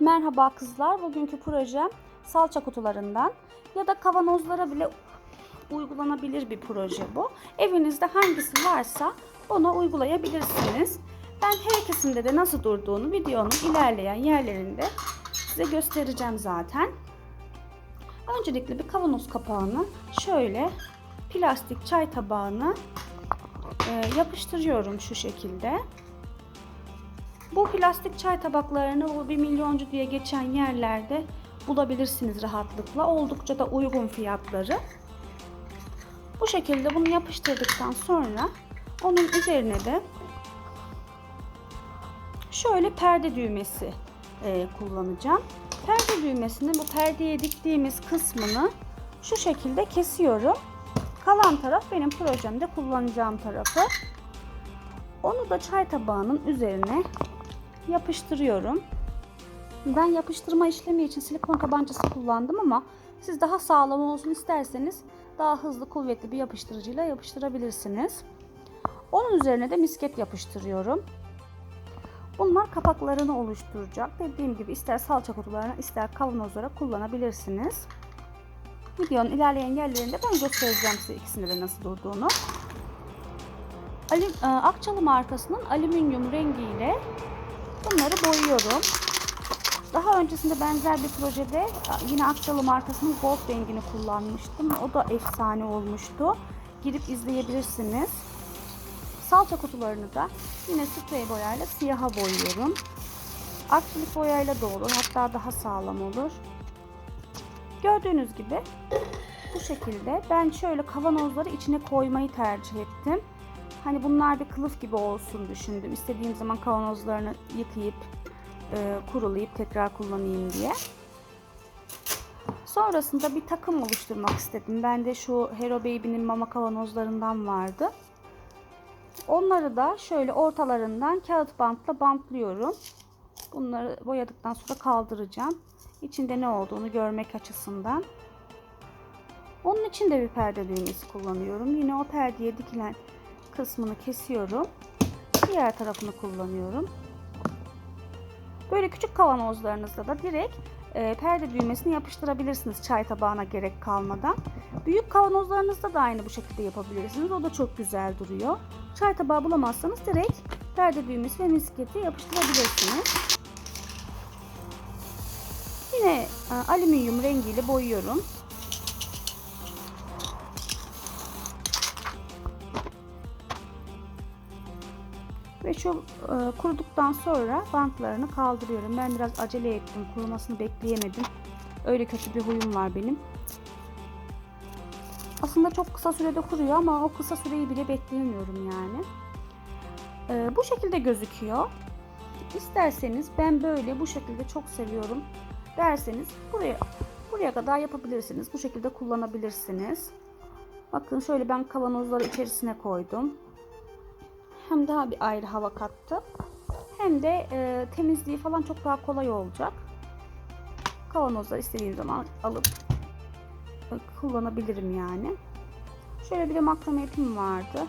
Merhaba kızlar. Bugünkü projem salça kutularından ya da kavanozlara bile uygulanabilir bir proje bu. Evinizde hangisi varsa ona uygulayabilirsiniz. Ben her ikisinde de nasıl durduğunu videonun ilerleyen yerlerinde size göstereceğim zaten. Öncelikle bir kavanoz kapağını şöyle plastik çay tabağına e, yapıştırıyorum şu şekilde. Bu plastik çay tabaklarını bu bir milyoncu diye geçen yerlerde bulabilirsiniz rahatlıkla. Oldukça da uygun fiyatları. Bu şekilde bunu yapıştırdıktan sonra onun üzerine de şöyle perde düğmesi e, kullanacağım. Perde düğmesini bu perdeye diktiğimiz kısmını şu şekilde kesiyorum. Kalan taraf benim projemde kullanacağım tarafı. Onu da çay tabağının üzerine yapıştırıyorum. Ben yapıştırma işlemi için silikon tabancası kullandım ama siz daha sağlam olsun isterseniz daha hızlı kuvvetli bir yapıştırıcıyla yapıştırabilirsiniz. Onun üzerine de misket yapıştırıyorum. Bunlar kapaklarını oluşturacak. Dediğim gibi ister salça kutularına ister kavanozlara kullanabilirsiniz. Videonun ilerleyen yerlerinde ben göstereceğim size ikisinde de nasıl durduğunu. E, Akçalı markasının alüminyum rengiyle bunları boyuyorum. Daha öncesinde benzer bir projede e, yine Akçalı markasının gold rengini kullanmıştım. O da efsane olmuştu. Girip izleyebilirsiniz. Salça kutularını da yine sprey boyayla siyaha boyuyorum. Akrilik boyayla da olur. Hatta daha sağlam olur. Gördüğünüz gibi bu şekilde ben şöyle kavanozları içine koymayı tercih ettim. Hani bunlar bir kılıf gibi olsun düşündüm. İstediğim zaman kavanozlarını yıkayıp e, kurulayıp tekrar kullanayım diye. Sonrasında bir takım oluşturmak istedim. Bende şu Hero Baby'nin mama kavanozlarından vardı. Onları da şöyle ortalarından kağıt bantla bantlıyorum. Bunları boyadıktan sonra kaldıracağım. İçinde ne olduğunu görmek açısından. Onun için de bir perde düğmesi kullanıyorum. Yine o perdeye dikilen kısmını kesiyorum. Diğer tarafını kullanıyorum. Böyle küçük kavanozlarınızda da direkt e, perde düğmesini yapıştırabilirsiniz çay tabağına gerek kalmadan. Büyük kavanozlarınızda da aynı bu şekilde yapabilirsiniz. O da çok güzel duruyor. Çay tabağı bulamazsanız direkt perde düğmesi ve misketi yapıştırabilirsiniz. Yine e, alüminyum rengiyle boyuyorum. Ve şu e, kuruduktan sonra bantlarını kaldırıyorum. Ben biraz acele ettim. Kurumasını bekleyemedim. Öyle kötü bir huyum var benim. Aslında çok kısa sürede kuruyor ama o kısa süreyi bile bekleyemiyorum yani. E, bu şekilde gözüküyor. İsterseniz ben böyle bu şekilde çok seviyorum derseniz buraya buraya kadar yapabilirsiniz. Bu şekilde kullanabilirsiniz. Bakın şöyle ben kavanozları içerisine koydum hem daha bir ayrı hava kattı. Hem de e, temizliği falan çok daha kolay olacak. Kavanozları istediğim zaman alıp e, kullanabilirim yani. Şöyle bir de makrame ipim vardı.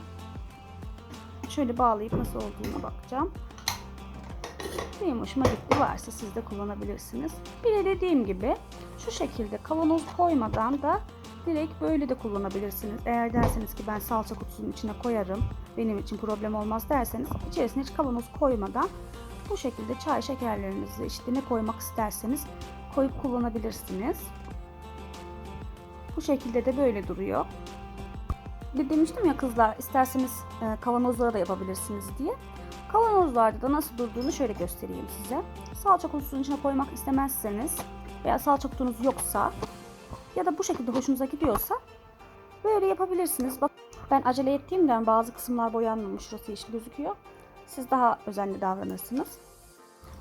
Şöyle bağlayıp nasıl olduğuna bakacağım. Benim hoşuma gitti. Varsa siz de kullanabilirsiniz. Bir de dediğim gibi şu şekilde kavanoz koymadan da direkt böyle de kullanabilirsiniz. Eğer derseniz ki ben salça kutusunun içine koyarım benim için problem olmaz derseniz içerisine hiç kavanoz koymadan bu şekilde çay şekerlerinizi işte ne koymak isterseniz koyup kullanabilirsiniz. Bu şekilde de böyle duruyor. Bir demiştim ya kızlar isterseniz e, kavanozlara da yapabilirsiniz diye. Kavanozlarda da nasıl durduğunu şöyle göstereyim size. Salça kutusunun içine koymak istemezseniz veya salça kutunuz yoksa ya da bu şekilde hoşunuza gidiyorsa böyle yapabilirsiniz. Bak ben acele ettiğimden bazı kısımlar boyanmamış. Şurası yeşil gözüküyor. Siz daha özenli davranırsınız.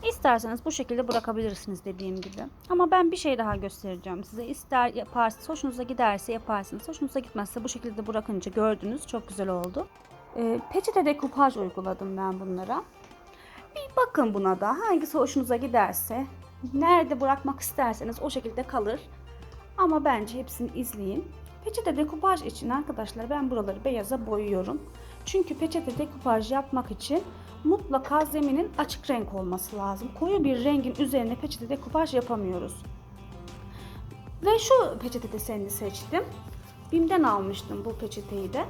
İsterseniz bu şekilde bırakabilirsiniz dediğim gibi. Ama ben bir şey daha göstereceğim size. İster yaparsınız, hoşunuza giderse yaparsınız. Hoşunuza gitmezse bu şekilde bırakınca gördünüz. Çok güzel oldu. Ee, peçete dekupaj uyguladım ben bunlara. Bir bakın buna da. Hangisi hoşunuza giderse, nerede bırakmak isterseniz o şekilde kalır. Ama bence hepsini izleyin. Peçete dekupaj için arkadaşlar ben buraları beyaza boyuyorum. Çünkü peçete dekupaj yapmak için mutlaka zeminin açık renk olması lazım. Koyu bir rengin üzerine peçete dekupaj yapamıyoruz. Ve şu peçete desenini seçtim. Bim'den almıştım bu peçeteyi de.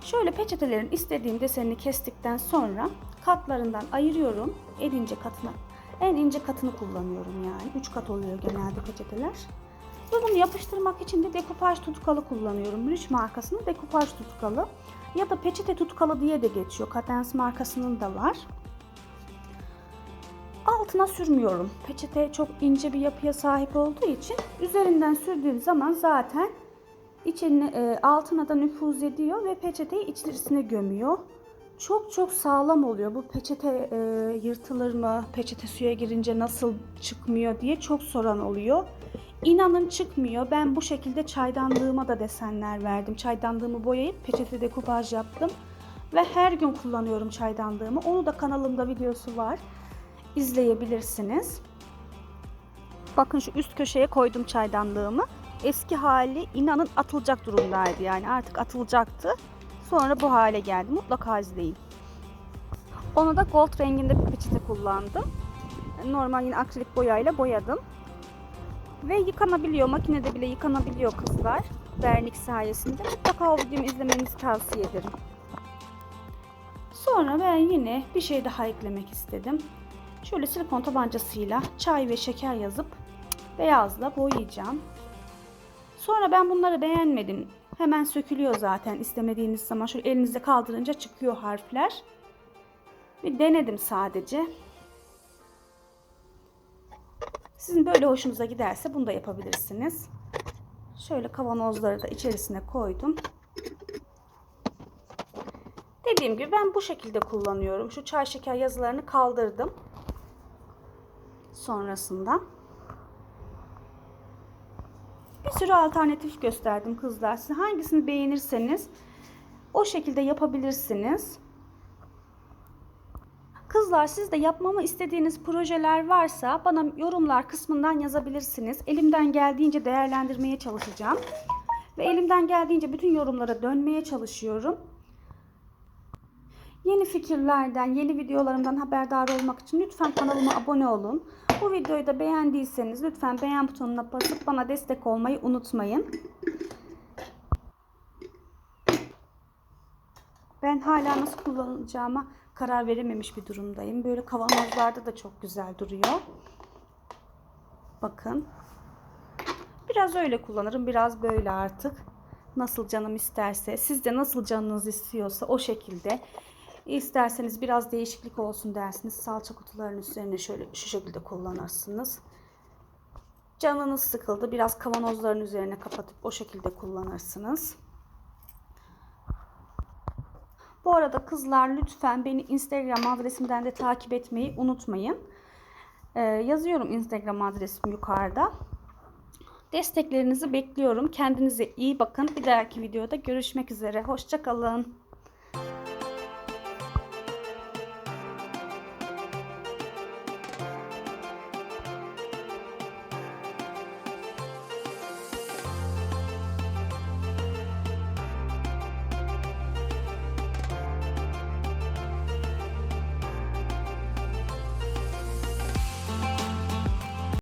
Şöyle peçetelerin istediğim desenini kestikten sonra katlarından ayırıyorum. En ince katına, en ince katını kullanıyorum yani. 3 kat oluyor genelde peçeteler. Ve bunu yapıştırmak için de dekupaj tutkalı kullanıyorum. Rüş markasının dekupaj tutkalı ya da peçete tutkalı diye de geçiyor. Cadence markasının da var. Altına sürmüyorum. Peçete çok ince bir yapıya sahip olduğu için üzerinden sürdüğüm zaman zaten içine e, altına da nüfuz ediyor ve peçeteyi içerisine gömüyor. Çok çok sağlam oluyor. Bu peçete e, yırtılır mı? Peçete suya girince nasıl çıkmıyor diye çok soran oluyor. İnanın çıkmıyor. Ben bu şekilde çaydanlığıma da desenler verdim. Çaydanlığımı boyayıp peçete dekupaj yaptım. Ve her gün kullanıyorum çaydanlığımı. Onu da kanalımda videosu var. İzleyebilirsiniz. Bakın şu üst köşeye koydum çaydanlığımı. Eski hali inanın atılacak durumdaydı yani artık atılacaktı. Sonra bu hale geldi. Mutlaka izleyin. Onu da gold renginde bir peçete kullandım. Normal yine akrilik boyayla boyadım. Ve yıkanabiliyor. Makinede bile yıkanabiliyor kızlar. Vernik sayesinde. Mutlaka o videomu izlemenizi tavsiye ederim. Sonra ben yine bir şey daha eklemek istedim. Şöyle silikon tabancasıyla çay ve şeker yazıp beyazla boyayacağım. Sonra ben bunları beğenmedim. Hemen sökülüyor zaten istemediğiniz zaman. Şöyle elinizde kaldırınca çıkıyor harfler. Bir denedim sadece. Sizin böyle hoşunuza giderse bunu da yapabilirsiniz. Şöyle kavanozları da içerisine koydum. Dediğim gibi ben bu şekilde kullanıyorum. Şu çay şeker yazılarını kaldırdım. Sonrasında bir sürü alternatif gösterdim kızlar. Siz hangisini beğenirseniz o şekilde yapabilirsiniz. Kızlar siz de yapmamı istediğiniz projeler varsa bana yorumlar kısmından yazabilirsiniz. Elimden geldiğince değerlendirmeye çalışacağım. Ve elimden geldiğince bütün yorumlara dönmeye çalışıyorum. Yeni fikirlerden, yeni videolarımdan haberdar olmak için lütfen kanalıma abone olun. Bu videoyu da beğendiyseniz lütfen beğen butonuna basıp bana destek olmayı unutmayın. Ben hala nasıl kullanacağıma karar verememiş bir durumdayım. Böyle kavanozlarda da çok güzel duruyor. Bakın. Biraz öyle kullanırım, biraz böyle artık. Nasıl canım isterse, siz de nasıl canınız istiyorsa o şekilde. İsterseniz biraz değişiklik olsun dersiniz. Salça kutularının üzerine şöyle şu şekilde kullanırsınız. Canınız sıkıldı. Biraz kavanozların üzerine kapatıp o şekilde kullanırsınız. Bu arada kızlar lütfen beni Instagram adresimden de takip etmeyi unutmayın. Ee, yazıyorum Instagram adresim yukarıda. Desteklerinizi bekliyorum. Kendinize iyi bakın. Bir dahaki videoda görüşmek üzere. Hoşçakalın.